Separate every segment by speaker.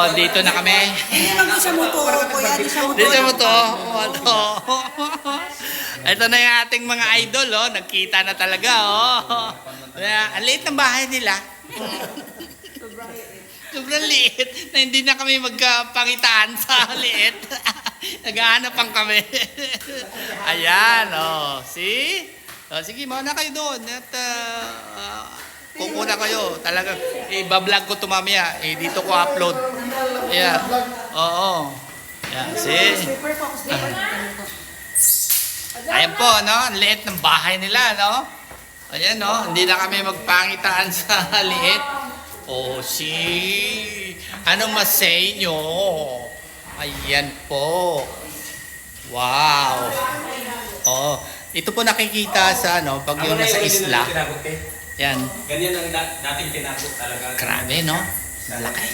Speaker 1: Oh, dito na kami.
Speaker 2: Hindi lang sa motor, kuya. Di sa motor.
Speaker 1: Dito mo to. Ano? Ito na yung ating mga idol, oh. Nagkita na talaga, oh. Ang liit ng bahay nila. Sobrang liit na hindi na kami magkapangitaan sa liit. Naghahanap pang kami. Ayan, oh. See? Oh, sige, mauna kayo doon. At, uh, kukuna kayo. Talagang, i-vlog ko ito mamaya. Eh, dito ko upload. Yeah. Oo. Yeah, see?
Speaker 2: Paper focus din.
Speaker 1: Ayan po, no? Ang liit ng bahay nila, no? Ayan, no? Hindi na kami magpangitaan sa liit. Oh, si. Anong masay nyo? Ayan po. Wow. Oh, ito po nakikita sa ano, pag yung nasa isla. Yan.
Speaker 3: Ganyan ang da- dating tinakot talaga.
Speaker 1: Grabe, no? Malaki.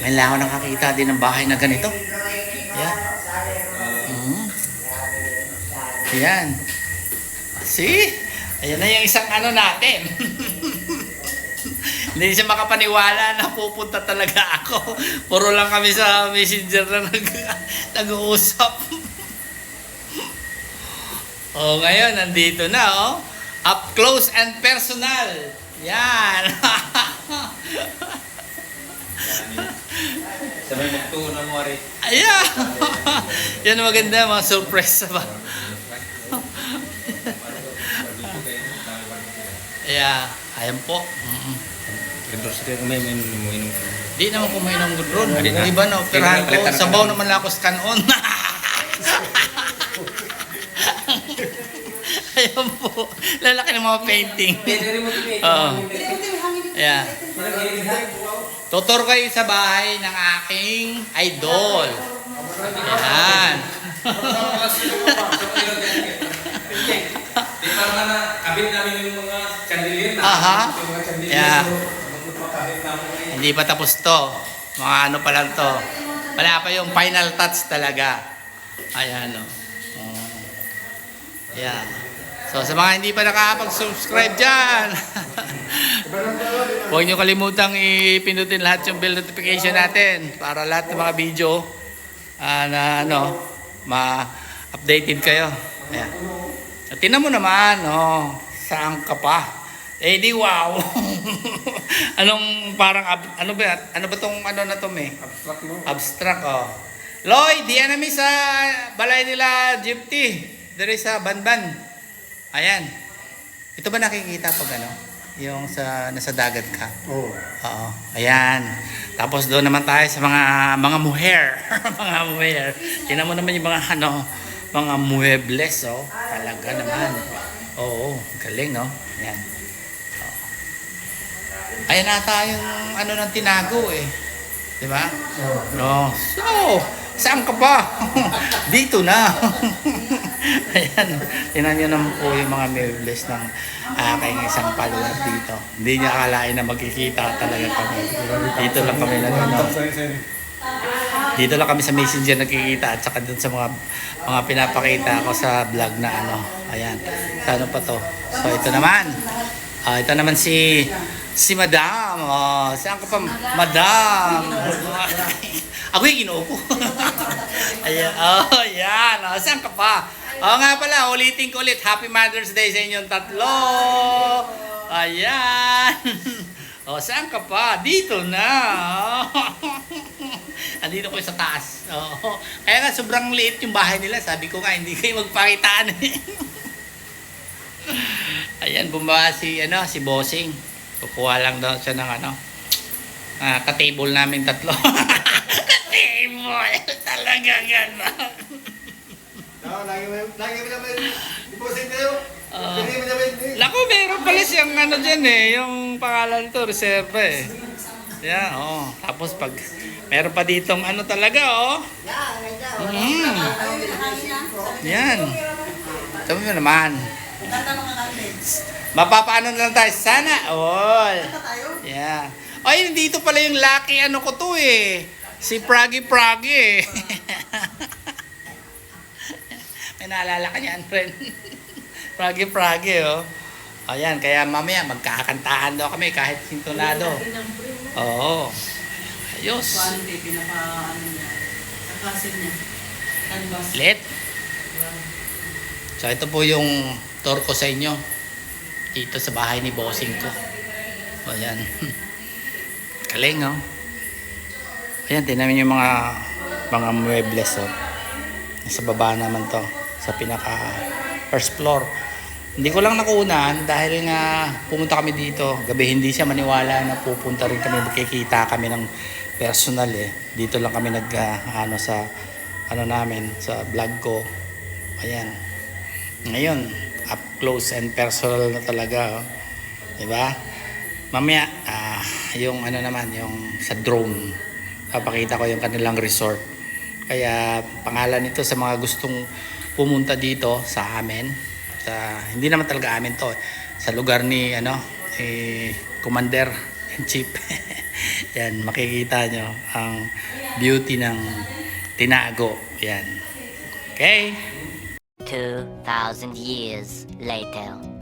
Speaker 1: May lang ako nakakita din ng bahay na ganito. Yan. Mm. Yan. See? Ayan na yung isang ano natin. Hindi siya makapaniwala na pupunta talaga ako. Puro lang kami sa messenger na nag, nag-uusap. oh, ngayon, nandito na, oh. Up close and personal. Yan.
Speaker 3: Sabay magtuo na mo rin.
Speaker 1: Ayan. Yan ang maganda, mga surprise ba? Yeah, ayan po.
Speaker 3: Endorse rin may may mo inom.
Speaker 1: Di naman kumain ng gudron.
Speaker 3: Hindi na.
Speaker 1: Iba na, operahan ko. Sabaw
Speaker 3: na.
Speaker 1: naman lang ako scan on. ayan po. Lalaki ng mga painting. Oo. Yeah. Tutor kayo sa bahay ng aking idol. Yan.
Speaker 3: Di pa na kabit namin yung mga chandelier na.
Speaker 1: Aha. Yeah. Hindi pa tapos to. Mga ano pa lang to. Wala pa yung final touch talaga. Ayan o. Oh. Yan. So sa mga hindi pa nakakapag-subscribe dyan, huwag nyo kalimutang ipindutin lahat yung bell notification natin para lahat ng mga video ah, na ano, ma-updated kayo. Ayan. At tinan mo naman, oh, saan ka pa? Eh di wow. Anong parang ab- ano ba ano ba tong ano na to me?
Speaker 3: Abstract mo.
Speaker 1: Abstract oh. Lloyd, di enemy sa balay nila Gypty. Dere sa Banban. Ayan. Ito ba nakikita pag ano? Yung sa nasa dagat ka.
Speaker 3: Oo.
Speaker 1: Oo. Ayan. Tapos doon naman tayo sa mga mga muher. mga muher. Tingnan mo naman yung mga ano, mga muebles, oh. Talaga naman. Oo, galing, no? Ayan. Oo. Ayan ata yung ano ng tinago, eh. Di ba? No. So, saan ka pa? Dito na. Ayan. Tingnan nyo naman po yung mga muebles ng aking isang follower dito. Hindi niya akalain na magkikita talaga kami. Dito lang kami nag ano, dito lang kami sa messenger nagkikita at saka dun sa mga mga pinapakita ko sa vlog na ano. Ayan. Sa ano pa to? So ito naman. Ah, ito naman si si Madam. Oh, saan ka pa? Madam. Ako yung ko. Ayan. Oh, yan. Oh, saan ka pa? Oo nga pala, ulitin ko ulit. Happy Mother's Day sa inyong tatlo. Ayan. O, saan ka pa? Dito na. Andito ko sa taas. Oo. Kaya nga, sobrang liit yung bahay nila. Sabi ko nga, hindi kayo magpakitaan. Ayan, bumaba si, ano, si Bossing. Kukuha lang daw siya ng ano, ah, ka-table namin tatlo. ka-table! Talaga gano'n.
Speaker 4: Oo, lagi mo, lagi mo naman, deposit kayo.
Speaker 1: siyang ano dyan eh, yung pangalan nito, reserve eh. Yan, oh. Tapos pag, meron pa ditong ano talaga, oh. Mm. Yan. Sabi mo naman. Mapapaano na lang tayo. Sana all. Yeah. Ay, dito pala yung lucky ano ko to eh. Si Pragi Pragi eh. May naalala ka niyan, friend. Pragi Pragi oh. Ayan, kaya mamaya magkakantahan daw kami kahit sintonado. Oo. Ayos.
Speaker 2: Quality, pinaka, ano niya, kakasin niya. Canvas.
Speaker 1: Lit. So ito po yung tour ko sa inyo. Dito sa bahay ni bossing ko. O yan. Kaling oh. Ayan, tinamin yung mga mga muebles oh. Nasa baba naman to. Sa pinaka first floor. Hindi ko lang nakuunan dahil nga pumunta kami dito. Gabi hindi siya maniwala na pupunta rin kami. Magkikita kami ng personal eh. Dito lang kami nag ah, ano sa ano namin sa vlog ko. Ayan. Ngayon, up close and personal na talaga. Oh. 'Di ba? Mamaya, ah, yung ano naman, yung sa drone. Papakita ko yung kanilang resort. Kaya pangalan nito sa mga gustong pumunta dito sa amin. Sa, hindi naman talaga amin to. Sa lugar ni ano, eh, Commander in Chief. Yan, makikita nyo ang beauty ng Tinago. Yan. Okay?
Speaker 4: 2,000 years later.